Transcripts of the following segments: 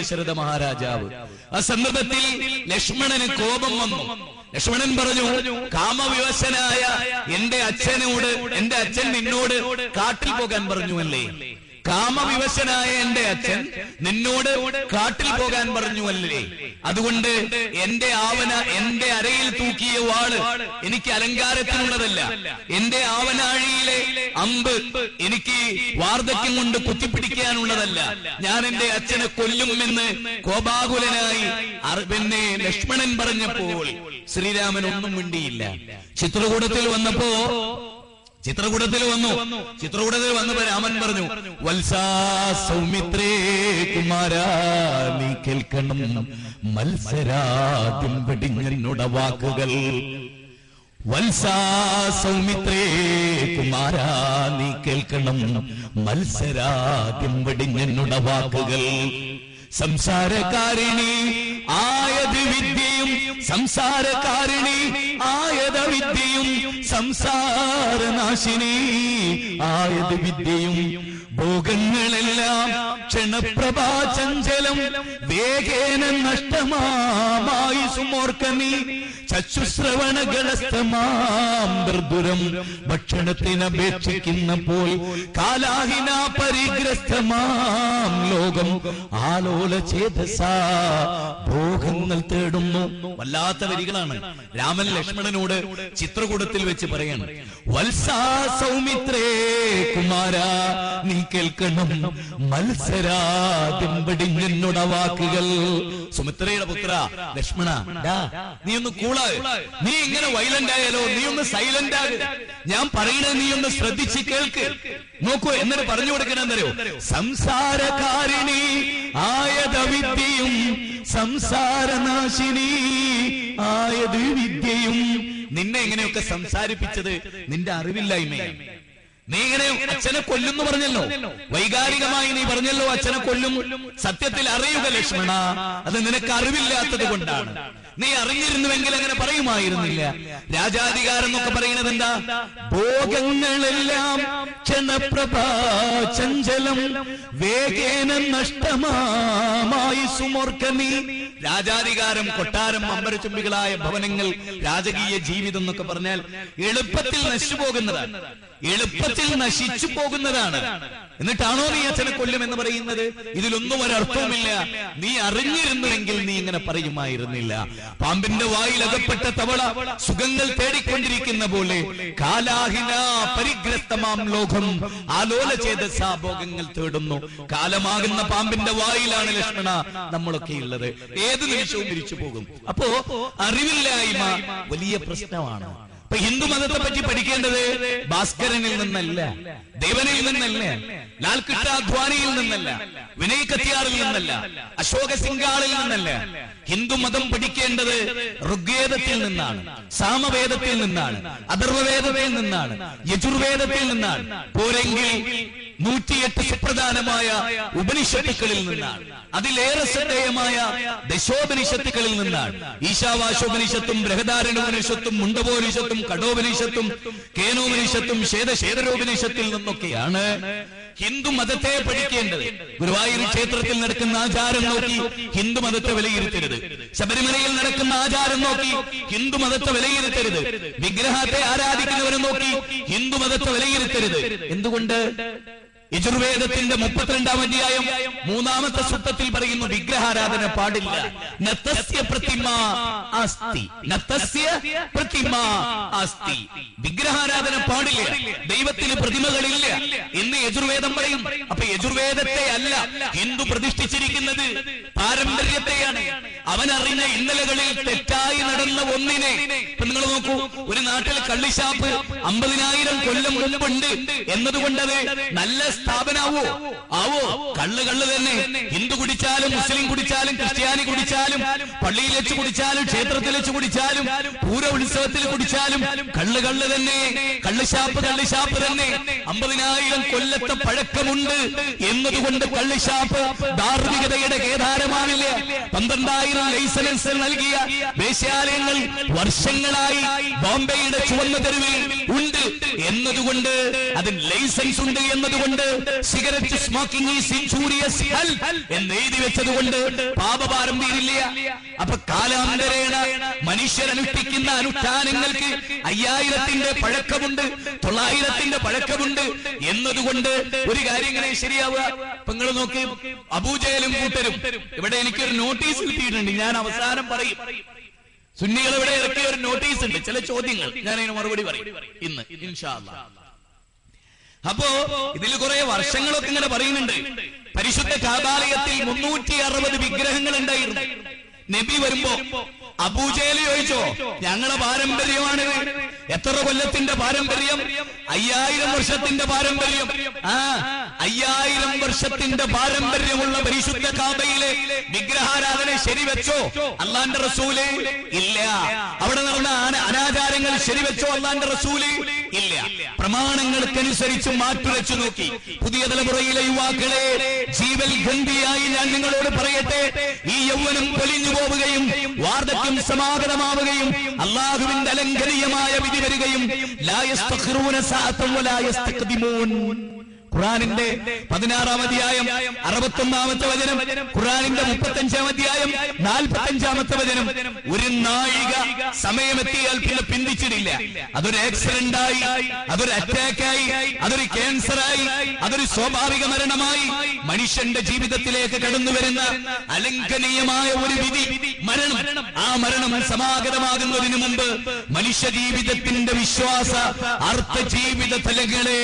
ദശരഥ മഹാരാജാവ്. ആ സന്ദർഭത്തിൽ ലക്ഷ്മണന് കോപം വന്നു. ലക്ഷ്മണൻ പറഞ്ഞു കാമവിവശനായ എന്റെ അച്ഛനോട് എന്റെ അച്ഛൻ നിന്നോട് കാട്ടിൽ പോകാൻ പറഞ്ഞു അല്ലേ കാമവിവശനായ എന്റെ അച്ഛൻ നിന്നോട് കാട്ടിൽ പോകാൻ പറഞ്ഞു അല്ലേ? അതുകൊണ്ട് എന്റെ ആവന എന്റെ അരയിൽ തൂക്കിയ വാൾ എനിക്ക് അലങ്കാരത്തിനുള്ളതല്ല. എന്റെ ആവനാഴിയിലെ അമ്പ് എനിക്ക് വാർദ്ധക്യം കൊണ്ട് കുത്തിപ്പിടിക്കാനുള്ളതല്ല. ഞാൻ എന്റെ അച്ഛനെ കൊല്ലുമെന്ന് കോപാകുലനായി പിന്നെ ലക്ഷ്മണൻ പറഞ്ഞപ്പോൾ ശ്രീരാമൻ ഒന്നും മിണ്ടിയില്ല. ചിത്രകൂടത്തിൽ വന്നപ്പോ ചിത്രകൂടത്തിൽ വന്നു. ചിത്രകൂടത്തിൽ വന്നപ്പോ രാമൻ പറഞ്ഞു വത്സാ സൗമിത്രേ കുമാര നീ കേൾക്കണം. മത്സരാദ്യം വെടിഞ്ഞിനുട വാക്കുകൾ. വത്സാ സൗമിത്രേ കുമാര നീ കേൾക്കണം. മത്സരാദ്യം വെടിഞ്ഞിനുട വാക്കുകൾ. സംസാരകാരിണി ആയത് വിദ്യയും സംസാരകാരിണി ആയത് വിദ്യയും സംസാരനാശിനി ആയത് വിദ്യയും ഭോഗങ്ങളെല്ലാം ക്ഷണപ്രഭാചഞ്ചലം വേഗേന നഷ്ടമായി സുമോർക്കനീ ചക്ഷുശ്രവണകളസ്തമാം ദുർദുരം ഭക്ഷണത്തിനപേക്ഷിക്കുന്നപ്പോൾ കാലാഹിന പരിഗ്രസ്തമാം ലോകം ആലോല ചേതസാ ഭോഗങ്ങൾ തേടുന്നു. വല്ലാത്ത വരികളാണ്. രാമൻ ലക്ഷ്മണനോട് ചിത്രകൂടത്തിൽ വെച്ച് പറയാണ് വത്സാ സൗമിത്രേ കുമാര നീ കേൾക്കണം. മത്സരാദ്യം വാക്കുകൾ സുമിത്രയുടെ പുത്ര ലക്ഷ്മണ നീ ഒന്ന് കൂളാ. നീ ഇങ്ങനെ വൈലന്റ് ആയാലോ നീ ഒന്ന് സൈലന്റ് ആക. ഞാൻ പറയണത് നീ ഒന്ന് ശ്രദ്ധിച്ച് കേൾക്ക്. നോക്കൂ എന്നിട്ട് പറഞ്ഞു കൊടുക്കണെന്നറിയോ സംസാരകാരിണി ആയത വിദ്യയും സംസാരനാശിനി ആയത് വിദ്യയും നിന്നെ എങ്ങനെയൊക്കെ സംസാരിപ്പിച്ചത്? നിന്റെ അറിവില്ലായ്മയാണ് നീ ഇങ്ങനെ അച്ഛനെ കൊല്ലുന്നു പറഞ്ഞല്ലോ. വൈകാരികമായി നീ പറഞ്ഞല്ലോ അച്ഛനെ കൊല്ലും. സത്യത്തിൽ അറിയുക ലക്ഷ്മണ അത് നിനക്ക് അറിവില്ലാത്തത് കൊണ്ടാണ്. നീ അറിഞ്ഞിരുന്നുവെങ്കിൽ അങ്ങനെ പറയുമായിരുന്നില്ല. രാജാധികാരം എന്നൊക്കെ പറയുന്നത് എന്താ? ഭോഗങ്ങളെല്ലാം ചഞ്ചലം വേഗേന നഷ്ടമായി സുമോർക്കമി രാജാധികാരം കൊട്ടാരം അമ്പരച്ചുംബികളായ ഭവനങ്ങൾ രാജകീയ ജീവിതം എന്നൊക്കെ പറഞ്ഞാൽ എളുപ്പത്തിൽ നശിച്ചു പോകുന്നതാണ്. എളുപ്പത്തിൽ നശിച്ചു പോകുന്നതാണ്. എന്നിട്ടാണോ നീ അച്ഛനെ കൊല്ലും എന്ന് പറയുന്നത്? ഇതിലൊന്നും ഒരർത്ഥവുമില്ല. നീ അറിഞ്ഞിരുന്നുവെങ്കിൽ നീ ഇങ്ങനെ പറയുമായിരുന്നില്ല. പാമ്പിന്റെ വായിൽ അകപ്പെട്ട തവള സുഖങ്ങൾ തേടിക്കൊണ്ടിരിക്കുന്ന പോലെ കാലാഹിന പരിഗ്രസ്തമാം ലോകം ആലോല ചെയ്ത ഭോഗങ്ങൾ തേടുന്നു. കാലമാകുന്ന പാമ്പിന്റെ വായിലാണ് ലക്ഷ്മണ നമ്മളൊക്കെ ഉള്ളത്. ഏത് നിമിഷവും തിരിച്ചു പോകും. അപ്പോ അറിവില്ലായ്മ വലിയ പ്രശ്നമാണ്. ഇപ്പൊ ഹിന്ദു മതത്തെ പറ്റി പഠിക്കേണ്ടത് ഭാസ്കരനിൽ നിന്നല്ല ദേവനിൽ നിന്നല്ല ലാൽ അധ്വാനിയിൽ നിന്നല്ല വിനയ് കത്തിയാറിൽ നിന്നല്ല അശോക സിംഗാളിൽ നിന്നല്ല. ഹിന്ദു മതം പഠിക്കേണ്ടത് ഋഗ്വേദത്തിൽ നിന്നാണ് സാമവേദത്തിൽ നിന്നാണ് അഥർവവേദത്തിൽ നിന്നാണ് യജുർവേദത്തിൽ നിന്നാണ്. പോരെങ്കിൽ നൂറ്റിയെട്ട് സുപ്രധാനമായ ഉപനിഷത്തുക്കളിൽ നിന്നാണ്. അതിലേറെ ശ്രദ്ധേയമായ ദശോപനിഷത്തുക്കളിൽ നിന്നാണ്. ഈശാവാശോപനിഷത്തും ബൃഹദാരണോപനിഷത്തും മുണ്ടപോനിഷത്തും കടോപനിഷത്തും കേനോപനിഷത്തും ശേതശേതരോപനിഷത്തിൽ നിന്നൊക്കെയാണ് ഹിന്ദു മതത്തെ പഠിക്കേണ്ടത്. ഗുരുവായൂർ ക്ഷേത്രത്തിൽ നടക്കുന്ന ആചാരം നോക്കി ഹിന്ദു മതത്തെ വിലയിരുത്തരുത്. ശബരിമലയിൽ നടക്കുന്ന ആചാരം നോക്കി ഹിന്ദു മതത്തെ വിലയിരുത്തരുത്. വിഗ്രഹത്തെ ആരാധിക്കുന്നവരെ നോക്കി ഹിന്ദു മതത്തെ വിലയിരുത്തരുത്. എന്തുകൊണ്ട്? യജുർവേദത്തിന്റെ മുപ്പത്തിരണ്ടാം അധ്യായം മൂന്നാമത്തെ സൂക്തത്തിൽ പറയുന്നു വിഗ്രഹാരാധന പാടില്ല. പ്രതിമ പ്രതിമ വിഗ്രഹാരാധന പാടില്ല. ദൈവത്തിന് പ്രതിമകളില്ല എന്ന് യജുർവേദം പറയും. അപ്പൊ യജുർവേദത്തെ അല്ല ഹിന്ദു പ്രതിഷ്ഠിച്ചിരിക്കുന്നത് പാരമ്പര്യത്തെയാണ്. അവനറിഞ്ഞ ഇന്നലകളിൽ തെറ്റായി നടന്ന ഒന്നിനെ. ഇപ്പൊ നിങ്ങൾ നോക്കൂ ഒരു നാട്ടിൽ കള്ളിഷാപ്പ് അമ്പതിനായിരം കൊല്ലം മുമ്പുണ്ട് എന്നതുകൊണ്ടത് നല്ല സ്ഥാപനാവോ? ആവോ? കള്ള് കള്ള് തന്നെ. ഹിന്ദു കുടിച്ചാലും മുസ്ലിം കുടിച്ചാലും ക്രിസ്ത്യാനി കുടിച്ചാലും പള്ളിയിൽ വെച്ച് കുടിച്ചാലും ക്ഷേത്രത്തിൽ വെച്ച് കുടിച്ചാലും പൂര ഉത്സവത്തിൽ കുടിച്ചാലും കള്ള് കള്ള് തന്നെ. കള്ളുഷാപ്പ് കള്ളുഷാപ്പ് തന്നെ. അമ്പതിനായിരം കൊല്ലത്തെ പഴക്കമുണ്ട് എന്നതുകൊണ്ട് കള്ളുഷാപ്പ് ധാർമ്മികതയുടെ കേദാരമാണില്ല പന്ത്രണ്ടായിരം ലൈസൻസ് നൽകിയ വേശ്യാലയങ്ങൾ വർഷങ്ങളായി ബോംബെയുടെ ചുവന്ന തെരുവിൽ ഉണ്ട് എന്നതുകൊണ്ട് അതിന് ലൈസൻസ് ഉണ്ട് എന്നതുകൊണ്ട് സിഗരറ്റ് സ്മോക്കിംഗ് ഈസ് എന്ന് എഴുതി വെച്ചതുകൊണ്ട് പാപഭാരം തീരില്ല. അപ്പൊ കാലാന്തരേണ മനുഷ്യരനുഷ്ഠിക്കുന്ന അനുഷ്ഠാനങ്ങൾക്ക് അയ്യായിരത്തിന്റെ പഴക്കമുണ്ട്. തൊള്ളായിരത്തിന്റെ പഴക്കമുണ്ട്. എന്നതുകൊണ്ട് ഒരു കാര്യം ഇങ്ങനെ ശരിയാവുക. അപ്പൊ നിങ്ങൾ നോക്കി അബൂജയിലും കൂട്ടരും. ഇവിടെ എനിക്കൊരു നോട്ടീസ് കിട്ടിയിട്ടുണ്ട്. ഞാൻ അവസാനം പറയും. സുന്നികൾ ഇവിടെ ഇറക്കിയ ഒരു നോട്ടീസ് ഉണ്ട്. ചില ചോദ്യങ്ങൾ. ഞാൻ അതിന് മറുപടി പറയും. ഇന്ന് ഇൻഷാ അല്ലാ. അപ്പോ ഇതിൽ കുറെ വർഷങ്ങളൊക്കെ ഇങ്ങനെ പറയുന്നുണ്ട്. പരിശുദ്ധ കാബാലയത്തിൽ മുന്നൂറ്റി അറുപത് വിഗ്രഹങ്ങൾ ഉണ്ടായിരുന്നു. നബി വരുമ്പോ അബൂജേൽ ചോദിച്ചോ ഞങ്ങളെ പാരമ്പര്യമാണ് എത്ര കൊല്ലത്തിന്റെ പാരമ്പര്യം? അയ്യായിരം വർഷത്തിന്റെ പാരമ്പര്യം. ആ അയ്യായിരം വർഷത്തിന്റെ പാരമ്പര്യമുള്ള പരിശുദ്ധ കാബയിലെ വിഗ്രഹാരാധന ശരിവെച്ചോ? അള്ളാന്റെ റസൂൽ? ഇല്ല. അവിടെ നടന്ന അന- അനാചാരങ്ങൾ ശരിവെച്ചോ അള്ളാന്റെ റസൂൽ? ഇല്ല. പ്രമാണങ്ങൾക്കനുസരിച്ച് മാറ്റുരച്ചു നോക്കി. പുതിയ തലമുറയിലെ യുവാക്കളെ ജീവൽ ഗന്ധിയായി ഞാൻ നിങ്ങളോട് പറയട്ടെ. ഈ യൗവനം പൊലിഞ്ഞു പോവുകയും വാർദ്ധക്യം സമാഗതമാവുകയും അള്ളാഹുവിന്റെ അലങ്കരീയമായ വിധി വരികയും ലാ യസ്തഖിറൂന സഅത്തൻ ഖുറാനിന്റെ പതിനാറാം അധ്യായം അറുപത്തൊന്നാമത്തെ വചനം ഖുറാനിന്റെ മുപ്പത്തഞ്ചാം അധ്യായം നാൽപ്പത്തഞ്ചാമത്തെ വചനം. ഒരു നാഴിക സമയമെത്തിയാൽ പിന്നെ പിന്തിച്ചിടില്ല അതൊരു ആക്സിഡന്റ് ആയി അതൊരു അറ്റാക്കായി അതൊരു ക്യാൻസറായി അതൊരു സ്വാഭാവിക മരണമായി മനുഷ്യന്റെ ജീവിതത്തിലേക്ക് കടന്നു വരുന്ന അലംഘനീയമായ ഒരു വിധി മരണം. ആ മരണം സമാഗതമാകുന്നതിന് മുമ്പ് മനുഷ്യ ജീവിതത്തിന്റെ വിശ്വാസ അർത്ഥ ജീവിത തലങ്ങളെ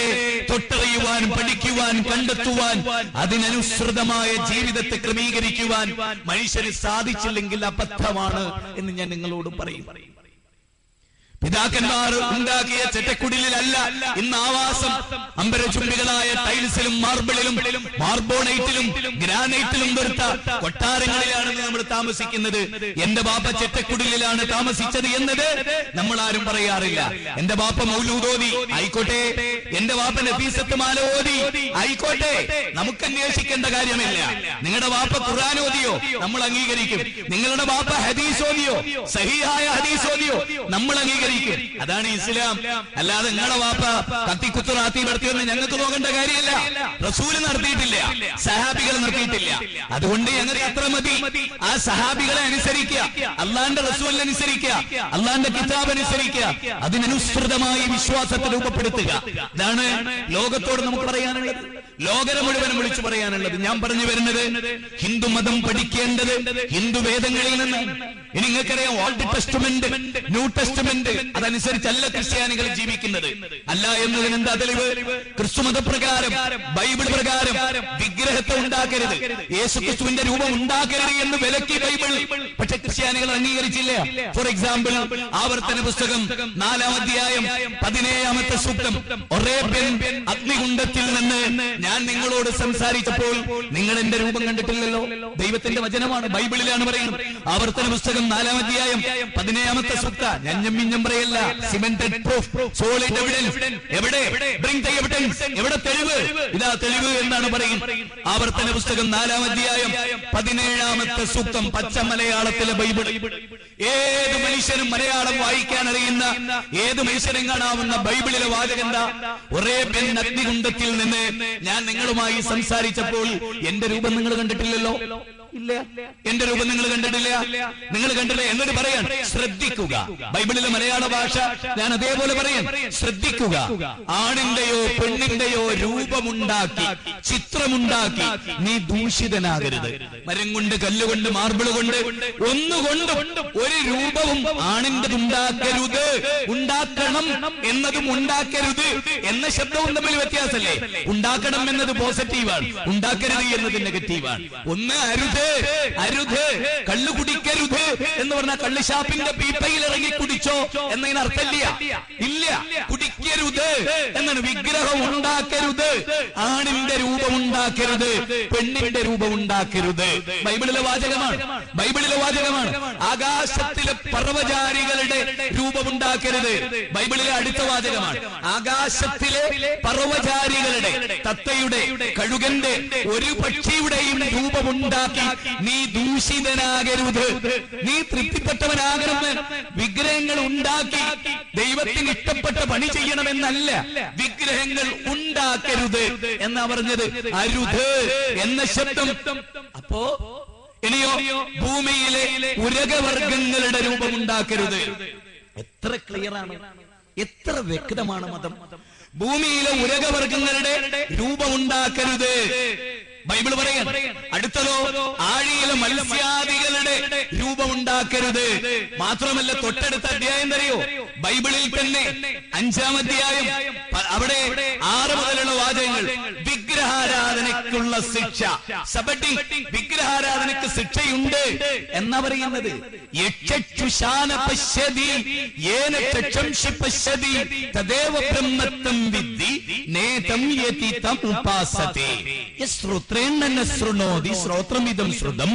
തൊട്ടറിയുവാൻ പഠിക്കുവാൻ കണ്ടെത്തുവാൻ അതിനനുസൃതമായ ജീവിതത്തെ ക്രമീകരിക്കുവാൻ മനുഷ്യന് സാധിച്ചില്ലെങ്കിൽ അബദ്ധമാണ് എന്ന് ഞാൻ നിങ്ങളോട് പറയും. പിതാക്കന്മാർ ഉണ്ടാക്കിയ ചെറ്റക്കുടിലല്ല ഇന്ന് ആവാസം. അമ്പരചുംബികളായ ടൈൽസിലും മാർബിളിലും മാർബോണൈറ്റിലും ഗ്രാനൈറ്റിലും വരുത്ത കൊട്ടാരങ്ങളിലാണ് നമ്മൾ താമസിക്കുന്നത്. എന്റെ ബാപ്പ ചെറ്റക്കുടിലാണ് താമസിച്ചത് എന്നത് നമ്മൾ ആരും പറയാറില്ല. എന്റെ ബാപ്പ മൗലൂദോദി ആയിക്കോട്ടെ. എന്റെ ബാപ്പ നഫീസത്ത് മാലോദി ആയിക്കോട്ടെ. നമുക്ക് അന്വേഷിക്കേണ്ട കാര്യമില്ല. നിങ്ങളുടെ ബാപ്പ ഖുർആൻ ഓതിയോ? നമ്മൾ അംഗീകരിക്കും. നിങ്ങളുടെ ബാപ്പ ഹദീസ് ഓതിയോ? ഹദീസോദിയോ ഹദീസ് ഓതിയോ? നമ്മൾ അംഗീകരിക്കും. അതാണ് ഇസ്ലാം. അല്ലാതെ നിങ്ങളുടെ വാപ്പ കത്തിക്കുത്തു റാത്തി നടത്തിയെന്ന് ഞങ്ങൾക്ക് നോക്കേണ്ട കാര്യമില്ല. റസൂൽ നടത്തിയിട്ടില്ല. സഹാബികൾ നടത്തിയിട്ടില്ല. അതുകൊണ്ട് ഞങ്ങൾക്ക് അത്ര മതി. ആ സഹാബികളെ അനുസരിക്കുക. അള്ളാന്റെ റസൂലിനെ അനുസരിക്കുക. അള്ളാന്റെ കിതാബ് അനുസരിക്കുക. അതിനനുസൃതമായി വിശ്വാസത്തെ രൂപപ്പെടുത്തുക. ഇതാണ് ലോകത്തോട് നമുക്ക് പറയാനുള്ളത്. ലോകരെ മുഴുവനും വിളിച്ചു പറയാനുള്ളത് ഞാൻ പറഞ്ഞു വരുന്നത് ഹിന്ദു മതം പഠിക്കേണ്ടത് ഹിന്ദു വേദങ്ങളിൽ നിന്ന് ഇനി നിങ്ങൾക്കറിയാം ഓൾഡ് ടെസ്റ്റ്മെന്റ് ന്യൂ ടെസ്റ്റ്മെന്റ് അതനുസരിച്ചല്ല ക്രിസ്ത്യാനികൾ ജീവിക്കുന്നത്. അല്ല എന്നതിന് എന്താ തെളിവ്? ക്രിസ്തു മതപ്രകാരം ബൈബിൾ പ്രകാരം വിഗ്രഹത്തെ ഉണ്ടാക്കരുത്. യേശു ക്രിസ്തുവിന്റെ രൂപം ഉണ്ടാക്കരുത് എന്ന് വിലക്കി ബൈബിൾ. പക്ഷെ ക്രിസ്ത്യാനികൾ അംഗീകരിച്ചില്ല. ഫോർ എക്സാമ്പിൾ ആവർത്തന പുസ്തകം നാലാം അധ്യായം പതിനേഴാമത്തെ സൂക്തം. ഒറേബ്യൻ അഗ്നികുണ്ഡത്തിൽ നിന്ന് ഞാൻ നിങ്ങളോട് സംസാരിച്ചപ്പോൾ നിങ്ങൾ എന്റെ രൂപം കണ്ടിട്ടില്ലല്ലോ. ദൈവത്തിന്റെ വചനമാണ് ബൈബിളിലാണ് പറയുന്നത്. ആവർത്തന പുസ്തകം നാലാം അധ്യായം പതിനേഴാമത്തെ സൂക്ത ഞഞ്ഞമ്മിഞ്ഞം പറയല്ല. സിമെന്റഡ് പ്രൂഫ് സോളിഡ് എവിഡൻസ് എവിടെ? ബ്രിങ് ദ എവിഡൻസ് എവിടെ തെളിവ്? ഇതാ തെളിവ് എന്നാണ് പറയും ആവർത്തന പുസ്തകം നാലാം അധ്യായം പതിനേഴാമത്തെ സൂക്തം പച്ച മലയാളത്തിലെ ബൈബിൾ. ഏത് മനുഷ്യനും മലയാളം വായിക്കാൻ അറിയുന്ന ഏത് മനുഷ്യനും കാണാവുന്ന ബൈബിളിലെ വാചകം എന്താ? ഒരേ പെൺ അഗ്നികുണ്ടത്തിൽ നിന്ന് ഞാൻ നിങ്ങളുമായി സംസാരിച്ചപ്പോൾ എന്റെ രൂപം നിങ്ങൾ കണ്ടിട്ടില്ലല്ലോ. എന്റെ രൂപം നിങ്ങൾ കണ്ടിട്ടില്ല. നിങ്ങൾ കണ്ടില്ല എന്നിട്ട് പറയാൻ ശ്രദ്ധിക്കുക. ബൈബിളിലെ മലയാള ഭാഷ ഞാൻ അതേപോലെ പറയാൻ ശ്രദ്ധിക്കുക. ആണിന്റെയോ പെണ്ണിന്റെയോ രൂപമുണ്ടാക്കി ചിത്രമുണ്ടാക്കി നീ ദൂഷിതനാകരുത്. മരം കൊണ്ട് കല്ലുകൊണ്ട് മാർബിൾ കൊണ്ട് ഒന്നുകൊണ്ട് ഒരു രൂപവും ആണിന്റെ ഉണ്ടാക്കരുത് ഉണ്ടാക്കണം എന്നതും ഉണ്ടാക്കരുത് എന്ന ശബ്ദവും തമ്മിൽ വ്യത്യാസമല്ലേ ഉണ്ടാക്കണം എന്നത് പോസിറ്റീവാണ് ഉണ്ടാക്കരുത് എന്നത് നെഗറ്റീവാണ് ഒന്ന് അരുത്. അരുത് കള്ളു കുടിക്കരുത് എന്ന് പറഞ്ഞാൽ കള്ളുഷാപ്പിന്റെ പീപ്പയിൽ ഇറങ്ങി കുടിച്ചോ എന്നതിന് അർത്ഥമില്ല. ഇല്ല കുടിക്കരുത് എന്നാണ് വിഗ്രഹം ഉണ്ടാക്കരുത് ആണിന്റെ രൂപം ഉണ്ടാക്കരുത് പെണ്ണിന്റെ രൂപം ഉണ്ടാക്കരുത്. ബൈബിളിലെ വാചകമാണ് ബൈബിളിലെ വാചകമാണ്. ആകാശത്തിലെ പർവചാരികളുടെ രൂപം ഉണ്ടാക്കരുത്. ബൈബിളിലെ അടുത്ത വാചകമാണ് ആകാശത്തിലെ പർവചാരികളുടെ തത്തയുടെ കഴുകന്റെ ഒരു പക്ഷിയുടെയും രൂപമുണ്ടാക്കി നീ ദൂഷിതനാകരുത്. നീ തൃപ്തിപ്പെട്ടവനാകരുത്. വിഗ്രഹങ്ങൾ ഉണ്ടാക്കി ദൈവത്തിന് ഇഷ്ടപ്പെട്ട പണി ചെയ്യണമെന്നല്ല. വിഗ്രഹങ്ങൾ ഉണ്ടാക്കരുത് എന്നാ പറഞ്ഞത്. അരുത് എന്ന ശബ്ദം. അപ്പോ ഇനിയോ ഭൂമിയിലെ ഉരകവർഗങ്ങളുടെ രൂപം ഉണ്ടാക്കരുത്. എത്ര ക്ലിയറാണ്. എത്ര വ്യക്തമാണ് മതം. ഭൂമിയിലെ ഉരകവർഗങ്ങളുടെ രൂപമുണ്ടാക്കരുത് ബൈബിൾ പറയാൻ അടുത്തതോ ആഴിയിലെ മത്സ്യാദികളുടെ രൂപമുണ്ടാക്കരുത്. മാത്രമല്ല തൊട്ടടുത്ത അധ്യായം തരയോ ബൈബിളിൽ തന്നെ അഞ്ചാം അധ്യായം അവിടെ ആറ് മുതലുള്ള വാചകങ്ങൾ. വിഗ്രഹാരാധനയ്ക്കുള്ള ശിക്ഷ. സബട്ടി വിഗ്രഹാരാധനക്ക് ശിക്ഷയുണ്ട് എന്നാ പറയുന്നത്. തദേവ യതി തം ശ്രോത്രമിതം ശ്രുതം